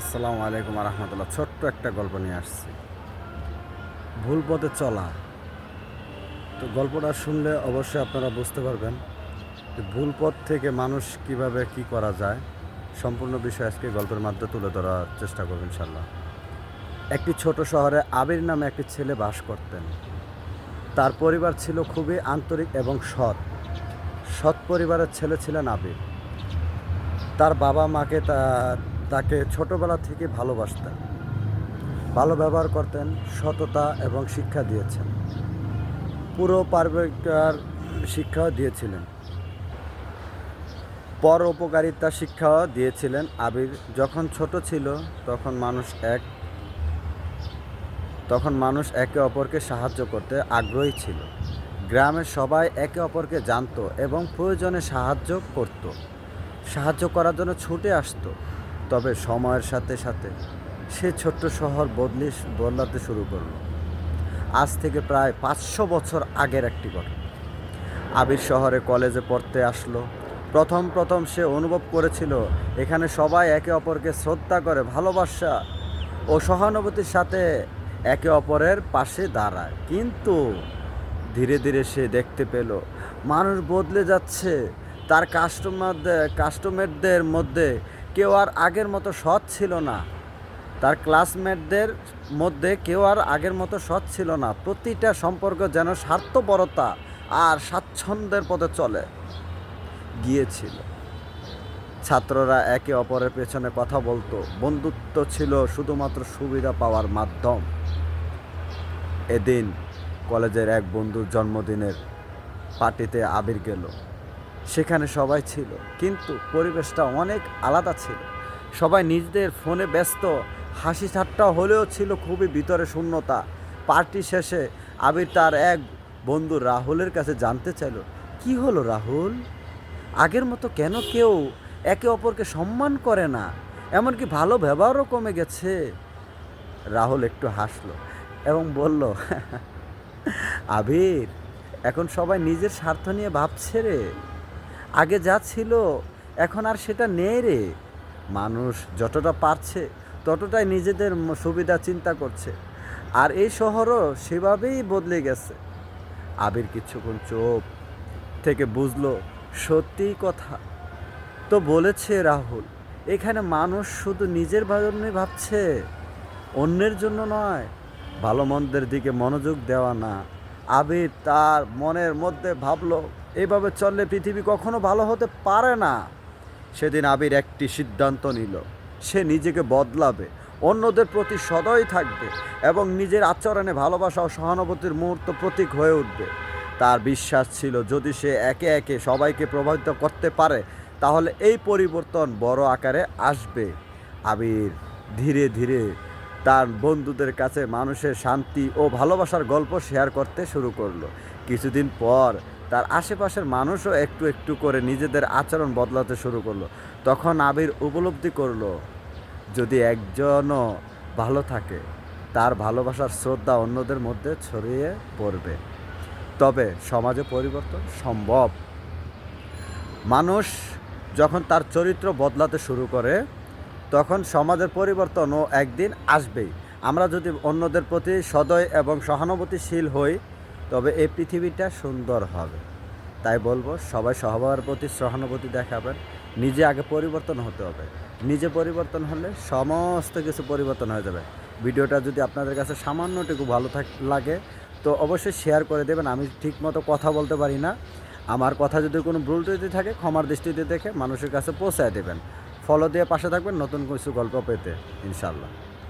আসসালামু আলাইকুম রহমতুল্লাহ ছোট্ট একটা গল্প নিয়ে আসছি। ভুল পথে চলা। তো গল্পটা শুনলে অবশ্যই আপনারা বুঝতে পারবেন যে ভুল পথ থেকে মানুষ কীভাবে কি করা যায়। সম্পূর্ণ বিষয় আজকে গল্পের মাধ্যমে তুলে ধরার চেষ্টা করবেন ইনশাল্লাহ একটি ছোট শহরে আবির নামে একটি ছেলে বাস করতেন। তার পরিবার ছিল খুবই আন্তরিক এবং সৎ। সৎ পরিবারের ছেলে ছিলেন আবির। তার বাবা মাকে তা তাকে ছোটবেলা থেকে ভালোবাসতেন। ভালো ব্যবহার করতেন, সততা এবং শিক্ষা দিয়েছেন। পুরো পারিবারিকার শিক্ষাও দিয়েছিলেন। পর উপকারিতা শিক্ষাও দিয়েছিলেন আবির। যখন ছোট ছিল, তখন মানুষ এক, তখন মানুষ একে অপরকে সাহায্য করতে আগ্রহী ছিল। গ্রামের সবাই একে অপরকে জানতো এবং প্রয়োজনে সাহায্য করত। সাহায্য করার জন্য ছুটে আসতো। তবে সময়ের সাথে সাথে সে ছোট্ট শহর বদলি বদলাতে শুরু করল। আজ থেকে প্রায় পাঁচশো বছর আগের একটি ঘটনা। আবির শহরে কলেজে পড়তে আসলো। প্রথম প্রথম সে অনুভব করেছিল, এখানে সবাই একে অপরকে শ্রদ্ধা করে, ভালোবাসা ও সহানুভূতির সাথে একে অপরের পাশে দাঁড়ায়। কিন্তু ধীরে ধীরে সে দেখতে পেল, মানুষ বদলে যাচ্ছে। তার কাস্টমারদের কাস্টমারদের মধ্যে কেউ আর আগের মতো সৎ ছিল না। তার ক্লাসমেটদের মধ্যে কেউ আর আগের মতো সৎ ছিল না। প্রতিটা সম্পর্ক যেন স্বার্থপরতা আর স্বাচ্ছন্দ্যের পথে চলে গিয়েছিল। ছাত্ররা একে অপরের পেছনে কথা বলতো। বন্ধুত্ব ছিল শুধুমাত্র সুবিধা পাওয়ার মাধ্যম। এদিন কলেজের এক বন্ধুর জন্মদিনের পার্টিতে আবির গেল। সেখানে সবাই ছিল। কিন্তু পরিবেশটা অনেক আলাদা ছিল। সবাই নিজেদের ফোনে ব্যস্ত। হাসি ঠাট্টা হলেও ছিল খুবই ভিতরে শূন্যতা। পার্টি শেষে আবির তার এক বন্ধু রাহুলের কাছে জানতে চাইল, কি হলো রাহুল? আগের মতো কেন কেউ একে অপরকে সম্মান করে না? এমনকি ভালো ব্যবহারও কমে গেছে। রাহুল একটু হাসলো এবং বলল, আবির, এখন সবাই নিজের স্বার্থ নিয়ে ভাবছে রে। আগে যা ছিল, এখন আর সেটা নেই রে। মানুষ যতটা পারছে, ততটাই নিজেদের সুবিধা চিন্তা করছে। আর এই শহরও সেভাবেই বদলে গেছে। আবির কিছুক্ষণ চোখ থেকে বুঝলো, সত্যিই কথা। তো বলেছে রাহুল, এখানে মানুষ শুধু নিজের জন্যই ভাবছে, অন্যের জন্য নয়। ভালো মন্দের দিকে মনোযোগ দেওয়া না। আবির তার মনের মধ্যে ভাবলো এইভাবে চললে পৃথিবী কখনো ভালো হতে পারে না। সেদিন আবির একটি সিদ্ধান্ত নিল। সে নিজেকে বদলাবে, অন্যদের প্রতি সদয় থাকবে এবং নিজের আচরণে ভালোবাসা ও সহানুভূতির মুহূর্ত প্রতীক হয়ে উঠবে। তার বিশ্বাস ছিল, যদি সে একে একে সবাইকে প্রভাবিত করতে পারে, তাহলে এই পরিবর্তন বড় আকারে আসবে। আবির ধীরে ধীরে তার বন্ধুদের কাছে মানুষের শান্তি ও ভালোবাসার গল্প শেয়ার করতে শুরু করল। কিছুদিন পর তার আশেপাশের মানুষও একটু একটু করে নিজেদের আচরণ বদলাতে শুরু করল। তখন আবির উপলব্ধি করল, যদি একজনও ভালো থাকে, তার ভালোবাসার শ্রদ্ধা অন্যদের মধ্যে ছড়িয়ে পড়বে। তবে সমাজে পরিবর্তন সম্ভব। মানুষ যখন তার চরিত্র বদলাতে শুরু করে, তখন সমাজের পরিবর্তনও একদিন আসবেই। আমরা যদি অন্যদের প্রতি সদয় এবং সহানুভূতিশীল হই তবে এই পৃথিবীটা সুন্দর হবে। তাই বলব, সবাই সবার প্রতি সহানুভূতি দেখাবেন। নিজে আগে পরিবর্তন হতে হবে। নিজে পরিবর্তন হলে সমস্ত কিছু পরিবর্তন হয়ে যাবে। ভিডিওটা যদি আপনাদের কাছে সামান্যটুকু ভালো থাক, লাগে, তো অবশ্যই শেয়ার করে দেবেন। আমি ঠিক মতো কথা বলতে পারি না। আমার কথা যদি কোনো ভুল ত্রুটি থাকে, ক্ষমার দৃষ্টিতে দেখে মানুষের কাছে পৌঁছায় দেবেন। ফলো দিয়ে পাশে থাকবেন নতুন কিছু গল্প পেতে ইনশাল্লাহ